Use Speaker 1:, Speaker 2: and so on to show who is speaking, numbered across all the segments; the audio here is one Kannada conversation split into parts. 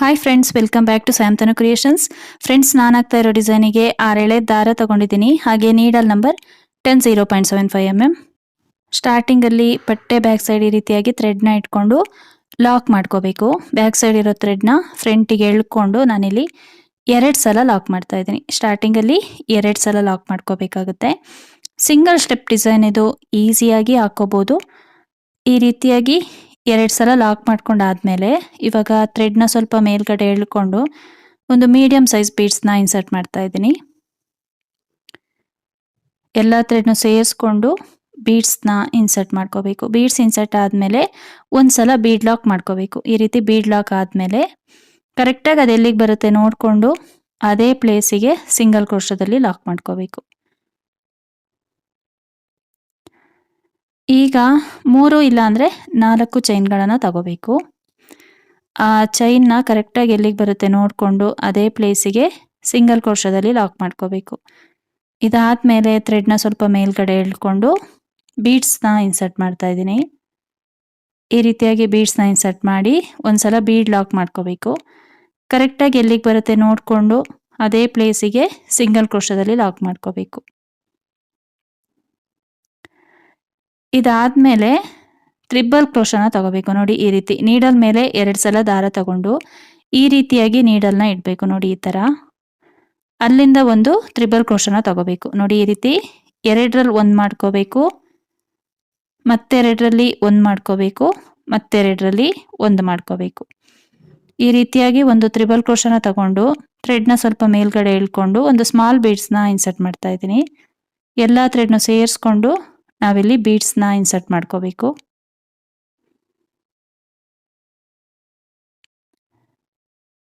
Speaker 1: Hi friends welcome back to Santanu creations friends ನಾನು ಆಗ್ತಾ ಇರೋ ಡಿಸೈನಿಗೆ ಆರೆಳೆ ದಾರ ತಗೊಂಡಿದ್ದೀನಿ. ಹಾಗೆ needle number ten zero point seven five M M ಸ್ಟಾರ್ಟಿಂಗಲ್ಲಿ ಬಟ್ಟೆ ಬ್ಯಾಕ್ ಸೈಡ್ ಈ ರೀತಿಯಾಗಿ ಥ್ರೆಡ್ನ ಇಟ್ಕೊಂಡು ಲಾಕ್ ಮಾಡ್ಕೋಬೇಕು. ಬ್ಯಾಕ್ ಸೈಡ್ ಇರೋ ಥ್ರೆಡ್ನ ಫ್ರಂಟಿಗೆ ಎಳ್ಕೊಂಡು ನಾನಿಲ್ಲಿ ಎರಡು ಸಲ ಲಾಕ್ ಮಾಡ್ತಾ ಇದ್ದೀನಿ. ಸ್ಟಾರ್ಟಿಂಗಲ್ಲಿ ಎರಡು ಸಲ ಲಾಕ್ ಮಾಡ್ಕೋಬೇಕಾಗುತ್ತೆ. ಸಿಂಗಲ್ ಸ್ಟೆಪ್ ಡಿಸೈನ್ ಇದು ಈಸಿಯಾಗಿ ಹಾಕೋಬೋದು. ಈ ರೀತಿಯಾಗಿ ಎರಡು ಸಲ ಲಾಕ್ ಮಾಡ್ಕೊಂಡಾದ್ಮೇಲೆ ಇವಾಗ ಥ್ರೆಡ್ನ ಸ್ವಲ್ಪ ಮೇಲ್ಗಡೆ ಎಳ್ಕೊಂಡು ಒಂದು ಮೀಡಿಯಂ ಸೈಜ್ ಬೀಡ್ಸ್ನ ಇನ್ಸರ್ಟ್ ಮಾಡ್ತಾ ಇದ್ದೀನಿ. ಎಲ್ಲ ಥ್ರೆಡ್ನು ಸೇರಿಸ್ಕೊಂಡು ಬೀಡ್ಸ್ನ ಇನ್ಸರ್ಟ್ ಮಾಡ್ಕೋಬೇಕು. ಬೀಡ್ಸ್ ಇನ್ಸರ್ಟ್ ಆದಮೇಲೆ ಒಂದ್ಸಲ ಬೀಡ್ ಲಾಕ್ ಮಾಡ್ಕೋಬೇಕು. ಈ ರೀತಿ ಬೀಡ್ ಲಾಕ್ ಆದಮೇಲೆ ಕರೆಕ್ಟಾಗಿ ಅದು ಎಲ್ಲಿಗೆ ಬರುತ್ತೆ ನೋಡಿಕೊಂಡು ಅದೇ ಪ್ಲೇಸಿಗೆ ಸಿಂಗಲ್ ಕ್ರೋಶದಲ್ಲಿ ಲಾಕ್ ಮಾಡ್ಕೋಬೇಕು. ಈಗ ಮೂರು ಇಲ್ಲ ಅಂದರೆ ನಾಲ್ಕು ಚೈನ್ಗಳನ್ನು ತಗೋಬೇಕು. ಆ ಚೈನ್ನ ಕರೆಕ್ಟಾಗಿ ಎಲ್ಲಿಗೆ ಬರುತ್ತೆ ನೋಡಿಕೊಂಡು ಅದೇ ಪ್ಲೇಸಿಗೆ ಸಿಂಗಲ್ ಕ್ರೋಶದಲ್ಲಿ ಲಾಕ್ ಮಾಡ್ಕೋಬೇಕು. ಇದಾದಮೇಲೆ ಥ್ರೆಡ್ನ ಸ್ವಲ್ಪ ಮೇಲ್ಗಡೆ ಎಳ್ಕೊಂಡು ಬೀಡ್ಸ್ನ ಇನ್ಸರ್ಟ್ ಮಾಡ್ತಾ ಇದ್ದೀನಿ. ಈ ರೀತಿಯಾಗಿ ಬೀಡ್ಸ್ನ ಇನ್ಸರ್ಟ್ ಮಾಡಿ ಒಂದ್ಸಲ ಬೀಡ್ ಲಾಕ್ ಮಾಡ್ಕೋಬೇಕು. ಕರೆಕ್ಟಾಗಿ ಎಲ್ಲಿಗೆ ಬರುತ್ತೆ ನೋಡಿಕೊಂಡು ಅದೇ ಪ್ಲೇಸಿಗೆ ಸಿಂಗಲ್ ಕ್ರೋಶದಲ್ಲಿ ಲಾಕ್ ಮಾಡ್ಕೋಬೇಕು. ಇದಾದ್ಮೇಲೆ ತ್ರಿಬಲ್ ಕ್ರೋಶನ ತಗೋಬೇಕು. ನೋಡಿ ಈ ರೀತಿ ನೀಡಲ್ ಮೇಲೆ ಎರಡು ಸಲ ದಾರ ತಗೊಂಡು ಈ ರೀತಿಯಾಗಿ ನೀಡಲ್ನ ಇಡಬೇಕು. ನೋಡಿ ಈ ಥರ. ಅಲ್ಲಿಂದ ಒಂದು ತ್ರಿಬಲ್ ಕ್ರೋಶನ ತಗೋಬೇಕು. ನೋಡಿ ಈ ರೀತಿ ಎರಡರಲ್ಲಿ ಒಂದು ಮಾಡ್ಕೋಬೇಕು. ಮತ್ತೆರಡರಲ್ಲಿ ಒಂದು ಮಾಡ್ಕೋಬೇಕು. ಮತ್ತೆರಡರಲ್ಲಿ ಒಂದು ಮಾಡ್ಕೋಬೇಕು. ಈ ರೀತಿಯಾಗಿ ಒಂದು ತ್ರಿಬಲ್ ಕ್ರೋಶನ ತಗೊಂಡು ಥ್ರೆಡ್ನ ಸ್ವಲ್ಪ ಮೇಲ್ಗಡೆ ಇಳ್ಕೊಂಡು ಒಂದು ಸ್ಮಾಲ್ ಬೀಡ್ಸ್ನ ಇನ್ಸರ್ಟ್ ಮಾಡ್ತಾ ಇದ್ದೀನಿ. ಎಲ್ಲ ಥ್ರೆಡ್ನು ಸೇರಿಸ್ಕೊಂಡು ನಾವಿಲ್ಲಿ ಬೀಡ್ಸ್ನ ಇನ್ಸರ್ಟ್ ಮಾಡ್ಕೋಬೇಕು.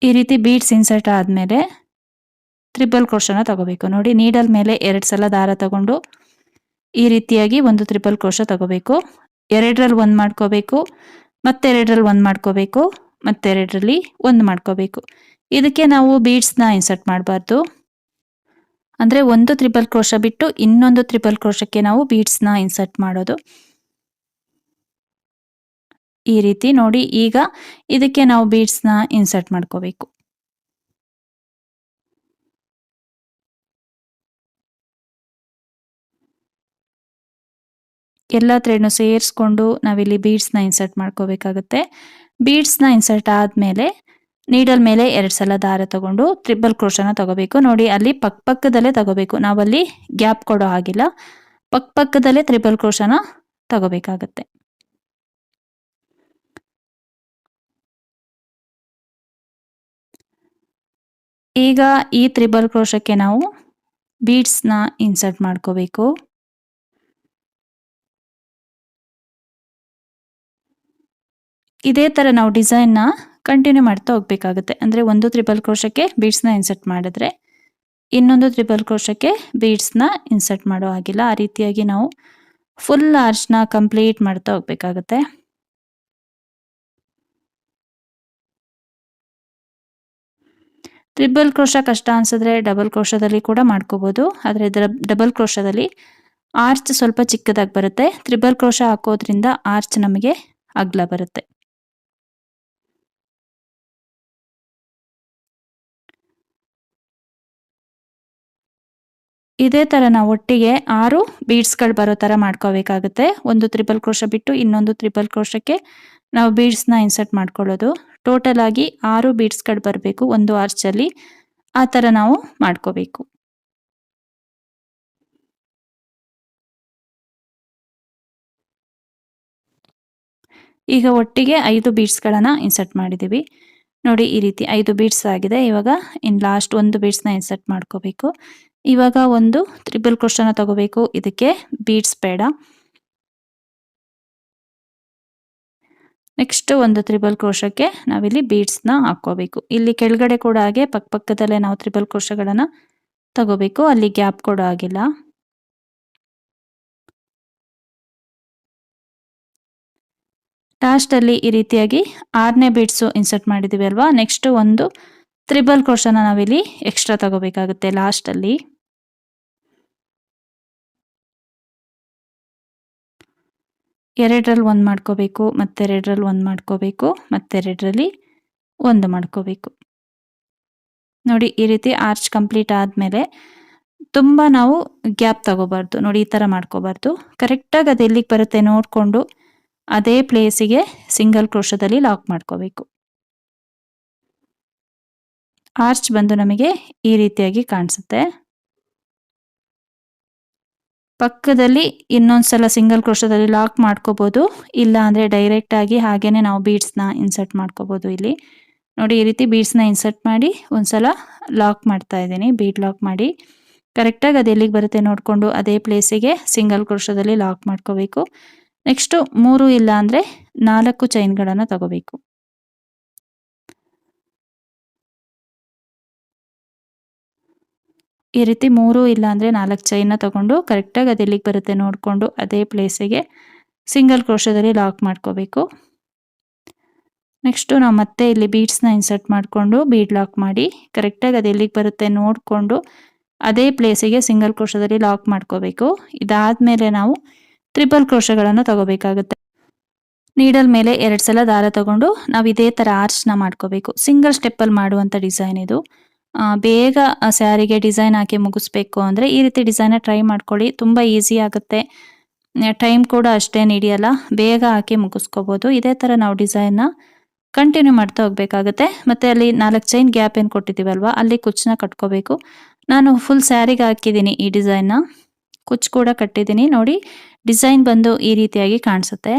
Speaker 1: ಈ ರೀತಿ ಬೀಡ್ಸ್ ಇನ್ಸರ್ಟ್ ಆದಮೇಲೆ ತ್ರಿಬಲ್ ಕ್ರೋಶನ ತಗೋಬೇಕು. ನೋಡಿ ನೀಡಲ್ ಮೇಲೆ ಎರಡು ಸಲ ದಾರ ತಗೊಂಡು ಈ ರೀತಿಯಾಗಿ ಒಂದು ತ್ರಿಬಲ್ ಕ್ರೋಶ ತಗೋಬೇಕು. ಎರಡರಲ್ಲಿ ಒಂದು ಮಾಡ್ಕೋಬೇಕು, ಮತ್ತೆರಡರಲ್ಲಿ ಒಂದು ಮಾಡ್ಕೋಬೇಕು, ಮತ್ತೆರಡರಲ್ಲಿ ಒಂದು ಮಾಡ್ಕೋಬೇಕು. ಇದಕ್ಕೆ ನಾವು ಬೀಡ್ಸ್ನ ಇನ್ಸರ್ಟ್ ಮಾಡಬಾರ್ದು. ಅಂದರೆ ಒಂದು ತ್ರಿಬಲ್ ಕ್ರೋಶ ಬಿಟ್ಟು ಇನ್ನೊಂದು ತ್ರಿಬಲ್ ಕ್ರೋಶಕ್ಕೆ ನಾವು ಬೀಡ್ಸ್ನ ಇನ್ಸರ್ಟ್ ಮಾಡೋದು. ಈ ರೀತಿ ನೋಡಿ, ಈಗ ಇದಕ್ಕೆ ನಾವು ಬೀಡ್ಸ್ನ ಇನ್ಸರ್ಟ್ ಮಾಡ್ಕೋಬೇಕು. ಎಲ್ಲ ಥ್ರೆಡ್ನು ಸೇರಿಸ್ಕೊಂಡು ನಾವಿಲ್ಲಿ ಬೀಡ್ಸ್ನ ಇನ್ಸರ್ಟ್ ಮಾಡ್ಕೋಬೇಕಾಗತ್ತೆ. ಬೀಡ್ಸ್ನ ಇನ್ಸರ್ಟ್ ಆದಮೇಲೆ ನೀಡಲ್ ಮೇಲೆ ಎರಡು ಸಲ ದಾರ ತಗೊಂಡು ತ್ರಿಬಲ್ ಕ್ರೋಶನ ತಗೋಬೇಕು. ನೋಡಿ, ಅಲ್ಲಿ ಪಕ್ಕ ಪಕ್ಕದಲ್ಲೇ ತಗೋಬೇಕು. ನಾವಲ್ಲಿ ಗ್ಯಾಪ್ ಕೊಡೋ ಹಾಗಿಲ್ಲ. ಪಕ್ಕ ಪಕ್ಕದಲ್ಲೇ ತ್ರಿಬಲ್ ಕ್ರೋಶನ ತಗೋಬೇಕಾಗತ್ತೆ. ಈಗ ಈ ತ್ರಿಬಲ್ ಕ್ರೋಶಕ್ಕೆ ನಾವು ಬೀಡ್ಸ್ನ ಇನ್ಸರ್ಟ್ ಮಾಡ್ಕೋಬೇಕು. ಇದೇ ಥರ ನಾವು ಡಿಸೈನ್ನ ಕಂಟಿನ್ಯೂ ಮಾಡ್ತಾ ಹೋಗಬೇಕಾಗುತ್ತೆ. ಅಂದರೆ ಒಂದು ತ್ರಿಬಲ್ ಕ್ರೋಶಕ್ಕೆ ಬೀಡ್ಸ್ನ ಇನ್ಸರ್ಟ್ ಮಾಡಿದ್ರೆ, ಇನ್ನೊಂದು ತ್ರಿಬಲ್ ಕ್ರೋಶಕ್ಕೆ ಬೀಡ್ಸ್ನ ಇನ್ಸರ್ಟ್ ಮಾಡೋ ಹಾಗಿಲ್ಲ. ಆ ರೀತಿಯಾಗಿ ನಾವು ಫುಲ್ ಆರ್ಚ್ನ ಕಂಪ್ಲೀಟ್ ಮಾಡ್ತಾ ಹೋಗಬೇಕಾಗತ್ತೆ. ತ್ರಿಬಲ್ ಕ್ರೋಶ ಕಷ್ಟ ಅನ್ಸಿದ್ರೆ ಡಬಲ್ ಕ್ರೋಶದಲ್ಲಿ ಕೂಡ ಮಾಡ್ಕೋಬೋದು. ಆದರೆ ಡಬಲ್ ಕ್ರೋಶದಲ್ಲಿ ಆರ್ಚ್ ಸ್ವಲ್ಪ ಚಿಕ್ಕದಾಗಿ ಬರುತ್ತೆ. ತ್ರಿಬಲ್ ಕ್ರೋಶ ಹಾಕೋದ್ರಿಂದ ಆರ್ಚ್ ನಮಗೆ ಅಗ್ಲ ಬರುತ್ತೆ. ಇದೇ ಥರ ನಾವು ಒಟ್ಟಿಗೆ ಆರು ಬೀಡ್ಸ್ಗಳು ಬರೋ ಥರ ಮಾಡ್ಕೋಬೇಕಾಗುತ್ತೆ. ಒಂದು ತ್ರಿಬಲ್ ಕ್ರೋಶ ಬಿಟ್ಟು ಇನ್ನೊಂದು ತ್ರಿಬಲ್ ಕ್ರೋಶಕ್ಕೆ ನಾವು ಬೀಡ್ಸ್ನ ಇನ್ಸರ್ಟ್ ಮಾಡ್ಕೊಳ್ಳೋದು. ಟೋಟಲ್ ಆಗಿ ಆರು ಬೀಡ್ಸ್ಗಳು ಬರಬೇಕು ಒಂದು ಆರ್ಚಲ್ಲಿ ಆ ಥರ ನಾವು ಮಾಡ್ಕೋಬೇಕು. ಈಗ ಒಟ್ಟಿಗೆ ಐದು ಬೀಡ್ಸ್ಗಳನ್ನು ಇನ್ಸರ್ಟ್ ಮಾಡಿದ್ದೀವಿ ನೋಡಿ ಈ ರೀತಿ ಐದು ಬೀಡ್ಸ್ ಆಗಿದೆ. ಇವಾಗ ಇನ್ ಲಾಸ್ಟ್ ಒಂದು ಬೀಡ್ಸ್ನ ಇನ್ಸರ್ಟ್ ಮಾಡ್ಕೋಬೇಕು. ಇವಾಗ ಒಂದು ತ್ರಿಬಲ್ ಕ್ರೋಶನ ತಗೋಬೇಕು. ಇದಕ್ಕೆ ಬೀಡ್ಸ್ ಬೇಡ. ನೆಕ್ಸ್ಟ್ ಒಂದು ತ್ರಿಬಲ್ ಕ್ರೋಶಕ್ಕೆ ನಾವಿಲ್ಲಿ ಬೀಡ್ಸ್ನ ಹಾಕೋಬೇಕು ಇಲ್ಲಿ ಕೆಳಗಡೆ ಕೂಡ ಹಾಗೆ ಪಕ್ಕ ಪಕ್ಕದಲ್ಲೇ ನಾವು ತ್ರಿಬಲ್ ಕ್ರೋಶಗಳನ್ನು ತಗೋಬೇಕು. ಅಲ್ಲಿ ಗ್ಯಾಪ್ ಕೂಡ ಆಗಿಲ್ಲ. ಲಾಸ್ಟಲ್ಲಿ ಈ ರೀತಿಯಾಗಿ ಆರನೇ ಬೀಡ್ಸು ಇನ್ಸರ್ಟ್ ಮಾಡಿದ್ದೀವಿ ಅಲ್ವಾ? ನೆಕ್ಸ್ಟ್ ಒಂದು ತ್ರಿಬಲ್ ಕ್ರೋಶನ ನಾವಿಲ್ಲಿ ಎಕ್ಸ್ಟ್ರಾ ತಗೋಬೇಕಾಗುತ್ತೆ ಲಾಸ್ಟಲ್ಲಿ ಎರಡರಲ್ಲಿ ಒಂದು ಮಾಡ್ಕೋಬೇಕು, ಮತ್ತೆರಡರಲ್ಲಿ ಒಂದು ಮಾಡ್ಕೋಬೇಕು, ಮತ್ತೆರಡರಲ್ಲಿ ಒಂದು ಮಾಡ್ಕೋಬೇಕು. ನೋಡಿ, ಈ ರೀತಿ ಆರ್ಚ್ ಕಂಪ್ಲೀಟ್ ಆದಮೇಲೆ ತುಂಬ ನಾವು ಗ್ಯಾಪ್ ತಗೋಬಾರ್ದು. ನೋಡಿ, ಈ ಥರ ಮಾಡ್ಕೋಬಾರ್ದು. ಕರೆಕ್ಟಾಗಿ ಅದು ಎಲ್ಲಿಗೆ ಬರುತ್ತೆ ನೋಡಿಕೊಂಡು ಅದೇ ಪ್ಲೇಸಿಗೆ ಸಿಂಗಲ್ ಕ್ರೋಶದಲ್ಲಿ ಲಾಕ್ ಮಾಡ್ಕೋಬೇಕು. ಆರ್ಚ್ ಬಂದು ನಮಗೆ ಈ ರೀತಿಯಾಗಿ ಕಾಣಿಸುತ್ತೆ. ಪಕ್ಕದಲ್ಲಿ ಇನ್ನೊಂದ್ಸಲ ಸಿಂಗಲ್ ಕ್ರೋಶದಲ್ಲಿ ಲಾಕ್ ಮಾಡ್ಕೋಬಹುದು ಇಲ್ಲ ಅಂದ್ರೆ ಡೈರೆಕ್ಟ್ ಆಗಿ ಹಾಗೇನೆ ನಾವು ಬೀಡ್ಸ್ನ ಇನ್ಸರ್ಟ್ ಮಾಡ್ಕೋಬಹುದು ಇಲ್ಲಿ. ನೋಡಿ, ಈ ರೀತಿ ಬೀಡ್ಸ್ನ ಇನ್ಸರ್ಟ್ ಮಾಡಿ ಒಂದ್ಸಲ ಲಾಕ್ ಮಾಡ್ತಾ ಇದ್ದೀನಿ. ಬೀಡ್ ಲಾಕ್ ಮಾಡಿ. ಕರೆಕ್ಟಾಗಿ ಅದು ಎಲ್ಲಿಗೆ ಬರುತ್ತೆ ನೋಡಿಕೊಂಡು ಅದೇ ಪ್ಲೇಸಿಗೆ ಸಿಂಗಲ್ ಕ್ರೋಶದಲ್ಲಿ ಲಾಕ್ ಮಾಡ್ಕೋಬೇಕು. ನೆಕ್ಸ್ಟು ಮೂರು ಇಲ್ಲ ಅಂದರೆ ನಾಲ್ಕು ಚೈನ್ಗಳನ್ನು ತಗೋಬೇಕು. ಈ ರೀತಿ ಮೂರು ಇಲ್ಲ ಅಂದರೆ ನಾಲ್ಕು ಚೈನ ತಗೊಂಡು ಕರೆಕ್ಟಾಗಿ ಅದು ಎಲ್ಲಿಗೆ ಬರುತ್ತೆ ನೋಡಿಕೊಂಡು ಅದೇ ಪ್ಲೇಸಿಗೆ ಸಿಂಗಲ್ ಕ್ರೋಶದಲ್ಲಿ ಲಾಕ್ ಮಾಡ್ಕೋಬೇಕು. ನೆಕ್ಸ್ಟು ನಾವು ಮತ್ತೆ ಇಲ್ಲಿ ಬೀಡ್ಸ್ನ ಇನ್ಸರ್ಟ್ ಮಾಡಿಕೊಂಡು ಬೀಡ್ ಲಾಕ್ ಮಾಡಿ ಕರೆಕ್ಟಾಗಿ ಅದು ಎಲ್ಲಿಗೆ ಬರುತ್ತೆ ನೋಡಿಕೊಂಡು ಅದೇ ಪ್ಲೇಸಿಗೆ ಸಿಂಗಲ್ ಕ್ರೋಶದಲ್ಲಿ ಲಾಕ್ ಮಾಡ್ಕೋಬೇಕು. ಇದಾದಮೇಲೆ ನಾವು ಟ್ರಿಪಲ್ ಕ್ರೋಶಗಳನ್ನು ತಗೋಬೇಕಾಗುತ್ತೆ. ನೀಡಲ್ ಮೇಲೆ ಎರಡು ಸಲ ದಾರ ತಗೊಂಡು ನಾವು ಇದೇ ಥರ ಆರ್ಚ್ನ ಮಾಡ್ಕೋಬೇಕು. ಸಿಂಗಲ್ ಸ್ಟೆಪ್ಪಲ್ಲಿ ಮಾಡುವಂಥ ಡಿಸೈನ್ ಇದು. ಬೇಗ ಸ್ಯಾರಿಗೆ ಡಿಸೈನ್ ಹಾಕಿ ಮುಗಿಸ್ಬೇಕು ಅಂದರೆ ಈ ರೀತಿ ಡಿಸೈನ ಟ್ರೈ ಮಾಡ್ಕೊಳ್ಳಿ. ತುಂಬ ಈಸಿ ಆಗುತ್ತೆ. ಟೈಮ್ ಕೂಡ ಅಷ್ಟೇನು ಹಿಡಿಯಲ್ಲ ಬೇಗ ಹಾಕಿ ಮುಗಿಸ್ಕೋಬೋದು. ಇದೇ ಥರ ನಾವು ಡಿಸೈನ್ನ ಕಂಟಿನ್ಯೂ ಮಾಡ್ತಾ ಹೋಗಬೇಕಾಗುತ್ತೆ. ಮತ್ತು ಅಲ್ಲಿ ನಾಲ್ಕು ಚೈನ್ ಗ್ಯಾಪ್ ಏನು ಕೊಟ್ಟಿದ್ದೀವಲ್ವ, ಅಲ್ಲಿ ಕುಚ್ಚನ್ನ ಕಟ್ಕೋಬೇಕು. ನಾನು ಫುಲ್ ಸ್ಯಾರಿಗೆ ಹಾಕಿದ್ದೀನಿ ಈ ಡಿಸೈನ್ನ. ಕುಚ್ಚು ಕೂಡ ಕಟ್ಟಿದ್ದೀನಿ. ನೋಡಿ, ಡಿಸೈನ್ ಬಂದು ಈ ರೀತಿಯಾಗಿ ಕಾಣಿಸುತ್ತೆ.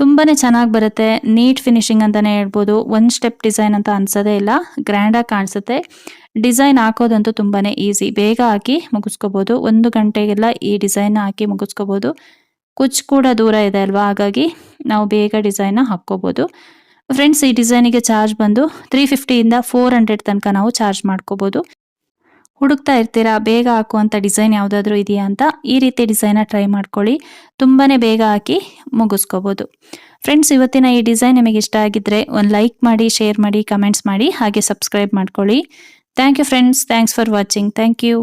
Speaker 1: ತುಂಬಾ ಚೆನ್ನಾಗಿ ಬರುತ್ತೆ, ನೀಟ್ ಫಿನಿಶಿಂಗ್ ಅಂತಲೇ ಹೇಳ್ಬೋದು. ಒಂದು ಸ್ಟೆಪ್ ಡಿಸೈನ್ ಅಂತ ಅನ್ಸೋದೇ ಇಲ್ಲ ಗ್ರ್ಯಾಂಡಾಗಿ ಕಾಣಿಸುತ್ತೆ. ಡಿಸೈನ್ ಹಾಕೋದಂತೂ ತುಂಬಾ ಈಸಿ. ಬೇಗ ಹಾಕಿ ಮುಗಿಸ್ಕೋಬೋದು. ಒಂದು ಗಂಟೆಗೆಲ್ಲ ಈ ಡಿಸೈನ್ ಹಾಕಿ ಮುಗಿಸ್ಕೋಬೋದು. ಕುಚ್ ಕೂಡ ದೂರ ಇದೆ ಅಲ್ವಾ? ಹಾಗಾಗಿ ನಾವು ಬೇಗ ಡಿಸೈನ್ನ ಹಾಕ್ಕೋಬೋದು. ಫ್ರೆಂಡ್ಸ್ ಈ ಡಿಸೈನಿಗೆ ಚಾರ್ಜ್ ಬಂದು ತ್ರೀ ಫಿಫ್ಟಿಯಿಂದ ಫೋರ್ ಹಂಡ್ರೆಡ್ ತನಕ ನಾವು ಚಾರ್ಜ್ ಮಾಡ್ಕೋಬೋದು. ಹುಡುಕ್ತಾ ಇರ್ತೀರಾ? ಬೇಗ ಹಾಕುವಂಥ ಡಿಸೈನ್ ಯಾವುದಾದ್ರೂ ಇದೆಯಾ ಅಂತ ಈ ರೀತಿ ಡಿಸೈನ ಟ್ರೈ ಮಾಡ್ಕೊಳ್ಳಿ. ತುಂಬಾ ಬೇಗ ಹಾಕಿ ಮುಗಿಸ್ಕೋಬೋದು. ಫ್ರೆಂಡ್ಸ್ ಇವತ್ತಿನ ಈ ಡಿಸೈನ್ ನಿಮಗೆ ಇಷ್ಟ ಆಗಿದ್ರೆ ಒಂದು ಲೈಕ್ ಮಾಡಿ ಶೇರ್ ಮಾಡಿ ಕಮೆಂಟ್ಸ್ ಮಾಡಿ, ಹಾಗೆ ಸಬ್ಸ್ಕ್ರೈಬ್ ಮಾಡ್ಕೊಳ್ಳಿ. Thank you friends thanks for watching thank you